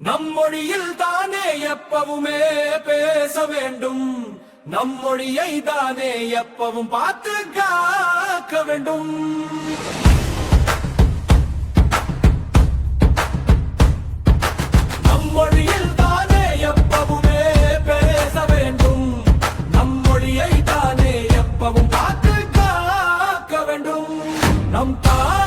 நம் மொழியில் தானே எப்பவுமே பேச வேண்டும். நம் மொழியை தானே எப்பவும் பார்த்து காக்க வேண்டும். நம் மொழியில் தானே எப்பவுமே பேச வேண்டும். நம் மொழியை தானே எப்பவும் பார்த்து காக்க வேண்டும். நம் தான்